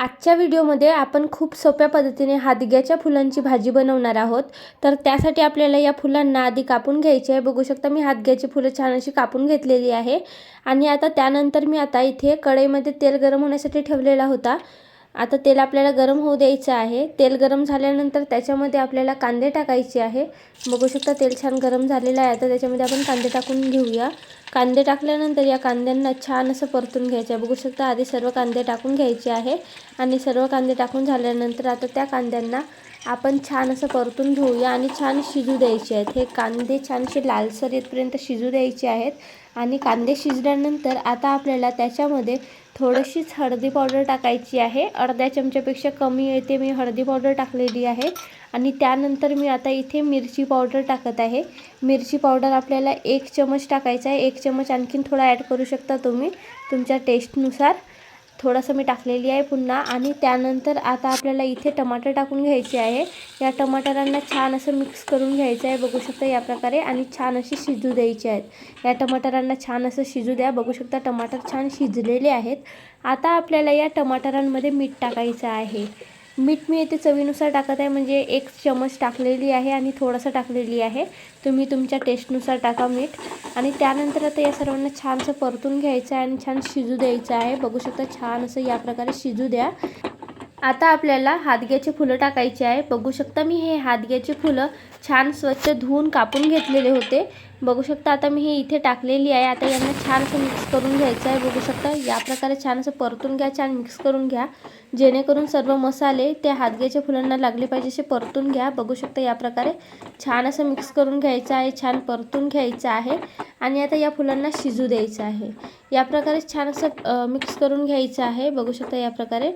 आजच्या व्हिडिओमध्ये आपण खूप सोप्या पद्धतीने हादग्याच्या फुलांची भाजी बनवणार आहोत. तर त्यासाठी आपल्याला या फुलांना आधी कापून घ्यायचे आहे. बघू शकता मी हादग्याची फुलं छान अशी कापून घेतलेली आहे. आणि आता त्यानंतर मी आता इथे कढईमध्ये तेल गरम होण्यासाठी ठेवलेला होता. आता तेल आपल्याला गरम होऊ द्यायचं आहे. तेल गरम झाल्यानंतर त्याच्यामध्ये आपल्याला कांदे टाकायचे आहे. बघू शकता तेल छान गरम झालेलं आहे. आता त्याच्यामध्ये आपण कांदे टाकून घेऊया. कांदे टाकल्यानंतर या कांद्यांना छान असं परतून घ्यायचं आहे. बघू शकता आधी सर्व कांदे टाकून घ्यायचे आहे. आणि सर्व कांदे टाकून झाल्यानंतर आता त्या कांद्यांना आपण छान असं परतून घेऊया आणि छान शिजू द्यायचे आहेत. हे कांदे छानसे लालसर येतपर्यंत शिजू द्यायचे आहेत. आणि कांदे शिजल्यानंतर आता आपल्याला त्याच्यामध्ये थोडीशीच हळदी पावडर टाकायची आहे. अर्ध्या चमच्यापेक्षा कमी येते मी हळदी पावडर टाकलेली आहे. आणि त्यानंतर मी आता इथे मिरची पावडर टाकत आहे. मिरची पावडर आपल्याला एक चमच टाकायचा आहे. एक चमच आणखीन थोडा ॲड करू शकता तुम्ही. तुमच्या टेस्टनुसार थोडंसं मी टाकलेली आहे पुन्हा आणि त्यानंतर आता आपल्याला इथे टमाटर टाकून घ्यायचे आहे. या टमाटरांना छान असं मिक्स करून घ्यायचं आहे. बघू शकता या प्रकारे आणि छान असे शिजू द्यायचे आहेत. या टमाटरांना छान असं शिजू द्या. बघू शकता टमाटर छान शिजलेले आहेत. आता आपल्याला या टमाटरांमध्ये मीठ टाकायचं आहे. मीठ मी इथे चवीनुसार टाकत आहे. म्हणजे एक चमच टाकलेली आहे आणि थोडंसं टाकलेली आहे. तुम्ही तुमच्या टेस्टनुसार टाका मीठ. आणि त्यानंतर आता या सर्वांना छानसं परतून घ्यायचं आहे आणि छान शिजू द्यायचं आहे. बघू शकता छान असं या प्रकारे शिजू द्या. आता आपल्याला हादग्याचे फुलं टाकायचे आहे. बघू शकता मी हे हादग्याचे फुलं छान स्वच्छ धुवून कापून घेतलेले होते. बघू शकता आता मी हे इथे टाकलेली आहे. आता यांना छान असं मिक्स करून घ्यायचं आहे. बघू शकता या प्रकारे छान असं परतून घ्या छान मिक्स करून घ्या. जेणेकरून सर्व मसाले त्या हातग्याच्या फुलांना लागले पाहिजे असे परतून घ्या. बघू शकता या प्रकारे छान असं मिक्स करून घ्यायचं आहे. छान परतून घ्यायचं आहे. आणि आता या फुलांना शिजू द्यायचं आहे. या प्रकारे छान असं मिक्स करून घ्यायचं आहे. बघू शकता या प्रकारे.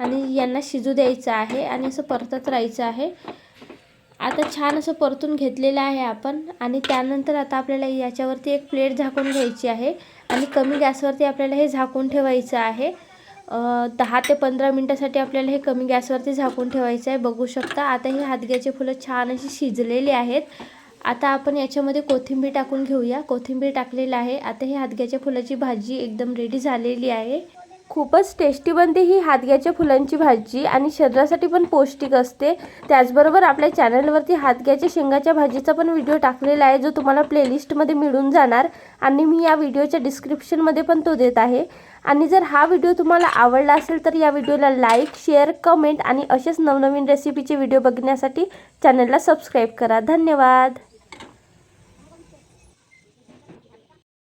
आणि यांना शिजू द्यायचं आहे. आणि असं परतत राहायचं आहे. आता छान असं परतून घेतलेलं आहे आपण आणि त्यानंतर आता आपल्याला याच्यावरती एक प्लेट झाकून घ्यायची आहे आणि कमी गॅसवरती आपल्याला हे झाकून ठेवायचं आहे. दहा ते पंधरा मिनटासाठी आपल्याला हे कमी गॅसवरती झाकून ठेवायचं आहे. बघू शकता आता हे हादग्याचे फुलं छान अशी शिजलेली आहेत. आता आपण याच्यामध्ये कोथिंबीर टाकून घेऊया. कोथिंबीर टाकलेलं आहे. आता हे हादग्याच्या फुलाची भाजी एकदम रेडी झालेली आहे. खूपच टेस्टी बनते ही हातग्याच्या फुलांची भाजी आणि शरीरासाठी पण पौष्टिक असते. त्याचबरोबर आपल्या चॅनलवरती हातग्याच्या शेंगाच्या भाजीचा पण व्हिडिओ टाकलेला आहे जो तुम्हाला प्लेलिस्टमध्ये मिळून जाणार आणि मी या व्हिडिओच्या डिस्क्रिप्शनमध्ये पण तो देत आहे. आणि जर हा व्हिडिओ तुम्हाला आवडला असेल तर या व्हिडिओला लाईक शेअर कमेंट आणि असेच नवनवीन रेसिपीचे व्हिडिओ बघण्यासाठी चॅनलला सबस्क्राईब करा. धन्यवाद!